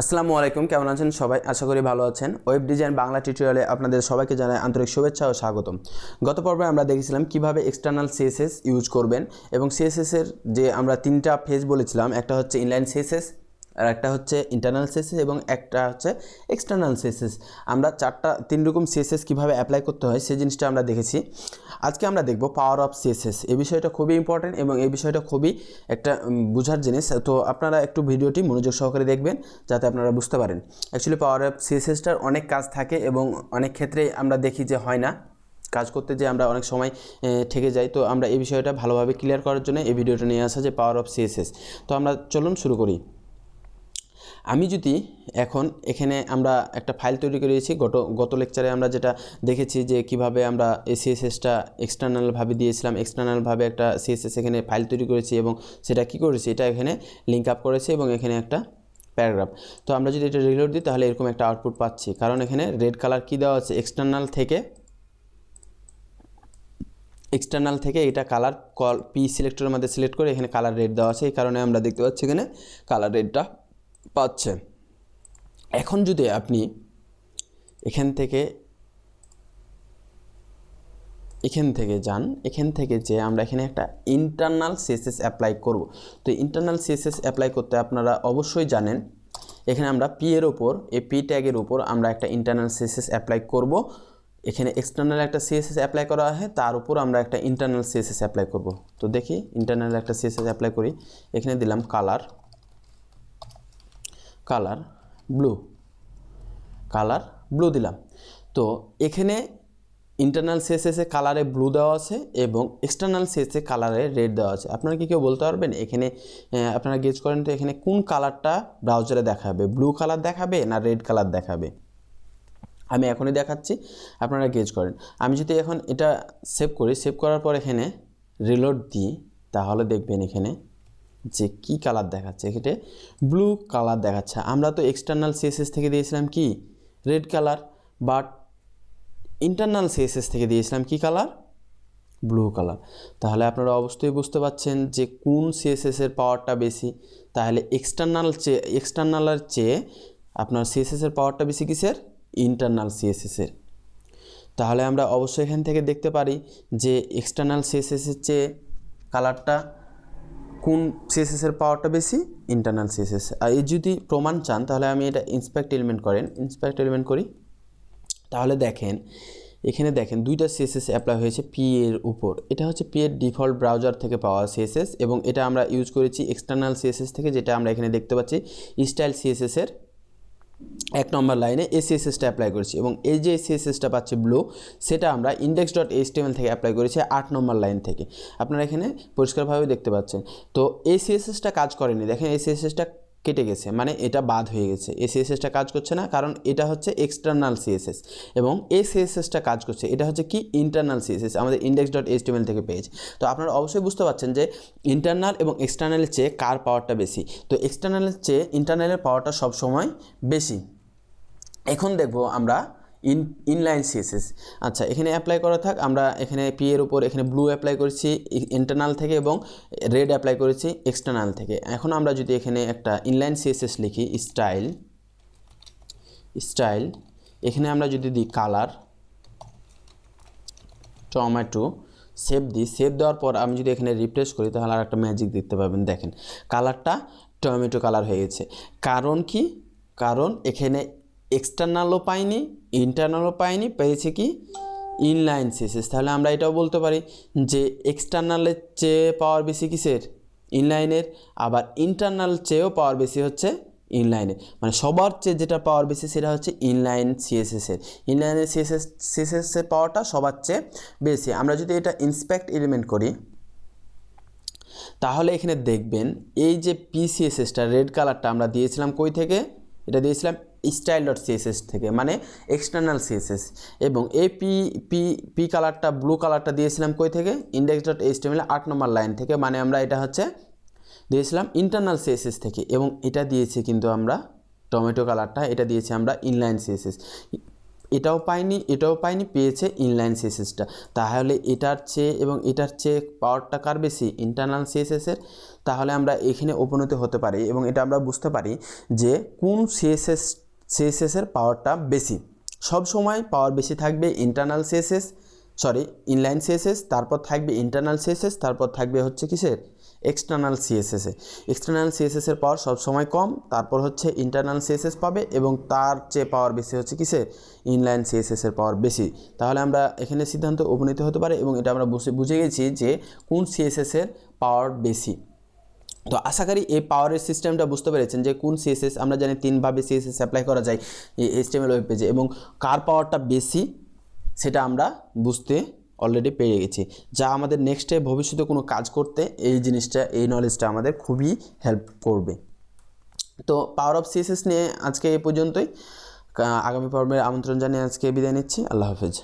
আসসালামু আলাইকুম, কেমন আছেন সবাই? আশা করি ভালো আছেন। ওয়েব ডিজাইন বাংলা টিউটোরিয়ালে আপনাদের সবাইকে জানাই আন্তরিক শুভেচ্ছা ও স্বাগতম। গত পর্বে আমরা দেখেছিলাম কীভাবে এক্সটার্নাল সিএসএস ইউজ করবেন এবং সিএসএস এর যে আমরা তিনটা ফেজ বলেছিলাম, একটা হচ্ছে ইনলাইন সিএসএস আর একটা হচ্ছে ইন্টারনাল সিএসএস এবং একটা হচ্ছে এক্সটার্নাল সিএসএস আমরা চারটা, তিন রকম সিএসএস কীভাবে অ্যাপ্লাই করতে হয়, সেই জিনিসটা আমরা দেখেছি। আজকে আমরা দেখব পাওয়ার অফ সিএসএস এই বিষয়টা খুবই ইম্পর্টেন্ট এবং এই বিষয়টা খুবই একটা বোঝার জিনিস। তো আপনারা একটু ভিডিওটি মনোযোগ সহকারে দেখবেন যাতে আপনারা বুঝতে পারেন। অ্যাকচুয়ালি পাওয়ার অফ সিএসএসটার অনেক কাজ থাকে এবং অনেক ক্ষেত্রে আমরা দেখি যে হয় না। কাজ করতে যে আমরা অনেক সময় ঠেকে যাই। তো আমরা এই বিষয়টা ভালোভাবে ক্লিয়ার করার জন্য এই ভিডিওটা নিয়ে আসা যে পাওয়ার অফ সিএসএস তো আমরা চলুন শুরু করি। আমি যদি এখন এখানে আমরা একটা ফাইল তৈরি করেছি, গত গত লেকচারে আমরা যেটা দেখেছি যে কীভাবে আমরা সিএসএসটা এক্সটার্নালভাবে দিয়েছিলাম এক্সটার্নালভাবে একটা সিএসএস এখানে ফাইল তৈরি করেছি এবং সেটা কি করেছি, এটা এখানে লিঙ্ক আপ করেছি এবং এখানে একটা প্যারাগ্রাফ তো আমরা যদি এটা রিলোড দিই, তাহলে এরকম একটা আউটপুট পাচ্ছি। কারণ এখানে রেড কালার কি দেওয়া আছে? এক্সটার্নাল থেকে এক্সটার্নাল থেকে এটা কালার কল পি সিলেক্টরের মধ্যে সিলেক্ট করে এখানে কালার রেড দেওয়া আছে। এই কারণে আমরা দেখতে পাচ্ছি এখানে কালার রেডটা পাচ্ছে। এখন যদি আপনি এখান থেকে এখান থেকে যান, এখান থেকে যে আমরা এখানে একটা ইন্টারনাল সিএসএস অ্যাপ্লাই করব। তো ইন্টারনাল সিএসএস অ্যাপ্লাই করতে আপনারা অবশ্যই জানেন, এখানে আমরা পি এর ওপর এই পি ট্যাগের উপর আমরা একটা ইন্টারনাল সিএসএস অ্যাপ্লাই করব। এখানে এক্সটার্নাল একটা সিএসএস অ্যাপ্লাই করা হয় তার উপর আমরা একটা ইন্টারনাল সিএসএস অ্যাপ্লাই করব। তো দেখি ইন্টারনাল একটা সিএসএস অ্যাপ্লাই করি। এখানে দিলাম colour colour blue. Colour blue দিলাম। তো এখানে ইন্টারনাল সিএসএসে কালারে ব্লু দেওয়া আছে এবং এক্সটার্নাল সিএসএ কালারে রেড দেওয়া আছে। আপনারা কি কেউ বলতে পারবেন? এখানে আপনারা গেজ করেন তো এখানে কোন কালারটা ব্রাউজারে দেখাবে? ব্লু কালার দেখাবে না রেড কালার দেখাবে? আমি এখনই দেখাচ্ছি, আপনারা গেজ করেন। আমি যদি এখন এটা সেভ করি সেভ করার পর এখানে রিলোড দিই, তাহলে দেখবেন এখানে যে কি কালার দেখাচ্ছে? এখানে ব্লু কালার দেখাচ্ছে। আমরা তো এক্সটার্নাল সিএসএস থেকে দিয়েছিলাম কি? Red colour but internal CSS থেকে দিয়েছিলাম কি কালার ব্লু কালার তাহলে আপনারা অবশ্যই বুঝতে পারছেন যে কোন সিএসএস এর পাওয়ারটা বেশি। তাহলে এক্সটার্নাল চেয়ে এক্সটার্নালের চেয়ে আপনার সিএসএস এর পাওয়ারটা বেশি কিসের? ইন্টারনাল সিএসএস এর। তাহলে আমরা অবশ্যই এখান থেকে দেখতে পারি যে এক্সটার্নাল সিএসএস এর চেয়ে কালারটা কোন সিএসএস এর পাওয়ারটা বেশি? ইন্টারনাল সিএসএস আর এই যদি প্রমাণ চান, তাহলে আমি এটা ইন্সপেক্ট এলিমেন্ট করেন। ইন্সপেক্ট এলিমেন্ট করি। তাহলে দেখেন, এখানে দেখেন দুইটা সিএসএস অ্যাপ্লাই হয়েছে পি এর উপর। এটা হচ্ছে পি এর ডিফল্ট ব্রাউজার থেকে পাওয়া সিএসএস এবং এটা আমরা ইউজ করেছি এক্সটার্নাল সিএসএস থেকে, যেটা আমরা এখানে দেখতে পাচ্ছি স্টাইল সিএসএস এর। এক নম্বর লাইনে এসিএসএসটা সিএসএসটা অ্যাপ্লাই করেছি এবং এই যে এসিএসএসটা পাচ্ছে ব্লু সেটা আমরা ইন্ডেক্স ডট এইচটিএমএল থেকে অ্যাপ্লাই করেছি আট নম্বর লাইন থেকে। আপনারা এখানে পরিষ্কারভাবে দেখতে পাচ্ছেন। তো এসিএসএসটা সিএসএসটা কাজ করেনি। দেখেন এসিএসএসটা সিএসএসটা কেটে গেছে মানে এটা বাদ হয়ে গেছে। এই সিএসএসটা কাজ করছে না, কারণ এটা হচ্ছে এক্সটার্নাল সিএসএস এবং এই সিএসএসটা কাজ করছে, এটা হচ্ছে কি ইন্টারনাল সিএসএস আমাদের ইন্ডেক্স ডট এইচটিএমএল থেকে পেয়েছে। তো আপনারা অবশ্যই বুঝতে পারছেন যে ইন্টারনাল এবং এক্সটার্নালের চেয়ে কার পাওয়ারটা বেশি। তো এক্সটার্নালের চেয়ে ইন্টারনালের পাওয়ারটা সবসময় বেশি। এখন দেখব আমরা ইন ইনলাইন সিএসএস আচ্ছা এখানে অ্যাপ্লাই করা থাক, আমরা এখানে পি এর উপর এখানে ব্লু অ্যাপ্লাই করেছি ইন্টারনাল থেকে এবং রেড অ্যাপ্লাই করেছি এক্সটার্নাল থেকে। এখন আমরা যদি এখানে একটা ইনলাইন সিএসএস লিখি স্টাইল স্টাইল এখানে আমরা যদি দিই কালার টমেটো সেভ দিই সেভ দেওয়ার পর আমি যদি এখানে রিপ্লেস করি, তাহলে আর একটা ম্যাজিক দেখতে পাবেন, দেখেন। কালারটা টমেটো কালার হয়ে গেছে। কারণ কি? কারণ এখানে এক্সটার্নালও পাইনি ইন্টারনালও পাইনি, পেয়েছে কি? ইনলাইন সিসিস তাহলে আমরা এটাও বলতে পারি যে এক্সটার্নালের চেয়ে পাওয়ার বেশি কিসের? ইনলাইনের আবার ইন্টারনাল চেয়েও পাওয়ার বেশি হচ্ছে ইনলাইনে মানে সবার চেয়ে যেটা পাওয়ার বেশি সেটা হচ্ছে ইনলাইন সিএসএসের ইনলাইনের সিএসএস সিএসএসের পাওয়ারটা সবার চেয়ে বেশি। আমরা যদি এটা ইন্সপেক্ট এলিমেন্ট করি, তাহলে এখানে দেখবেন এই যে পিসিএসএসটা রেড কালারটা আমরা দিয়েছিলাম কই থেকে? এটা দিয়েছিলাম স্টাইল ডট সিএসএস থেকে মানে এক্সটার্নাল সিএসএস এবং এই পি পি পি কালারটা ব্লু কালারটা দিয়েছিলাম কই থেকে? ইন্ডেক্স ডট এইচটিএমএল আট নম্বর লাইন থেকে মানে আমরা এটা হচ্ছে দিয়েছিলাম ইন্টারনাল সিএসএস থেকে এবং এটা দিয়েছি কিন্তু আমরা টমেটো কালারটা এটা দিয়েছি আমরা ইনলাইন সিএসএস এটাও পাইনি এটাও পাইনি, পেয়েছে ইনলাইন সিএসএসটা তাহলে এটার চেয়ে এবং এটার চেয়ে পাওয়ারটা কার বেশি? ইন্টারনাল সিএসএসের তাহলে আমরা এখানে উপনীত হতে পারি এবং এটা আমরা বুঝতে পারি যে কোন সিএসএস সিএসএসের পাওয়ারটা বেশি। সব সময় পাওয়ার বেশি থাকবে internal CSS sorry inline CSS তারপর থাকবে ইন্টারনাল সিএসএস তারপর থাকবে হচ্ছে কিসের? এক্সটার্নাল সিএসএসে এক্সটার্নাল সিএসএসের পাওয়ার সবসময় কম, তারপর হচ্ছে ইন্টারনাল সিএসএস পাবে এবং তার চেয়ে পাওয়ার বেশি হচ্ছে কিসের? ইনলাইন সিএসএসের পাওয়ার বেশি। তাহলে আমরা এখানে সিদ্ধান্ত উপনীত হতে পারে এবং এটা আমরা বুঝে বুঝে গেছি যে কোন সিএসএসের পাওয়ার বেশি। তো আশা করি এই পাওয়ারের সিস্টেমটা বুঝতে পেরেছেন যে কোন সিএসএস আমরা জানি তিনভাবে সিএসএস অ্যাপ্লাই করা যায় এই এইচটিএমএল ওয়েব পেজে এবং কার পাওয়ারটা বেশি সেটা আমরা বুঝতে অলরেডি পেয়ে গেছি। যা আমাদের নেক্সটে ভবিষ্যতে কোনো কাজ করতে এই জিনিসটা, এই নলেজটা আমাদের খুবই হেল্প করবে। তো পাওয়ার অফ সিএসএস নিয়ে আজকে এই পর্যন্তই। আগামী পর্বের আমন্ত্রণ জানিয়ে আজকে বিদায় নিচ্ছি। আল্লাহ হাফেজ।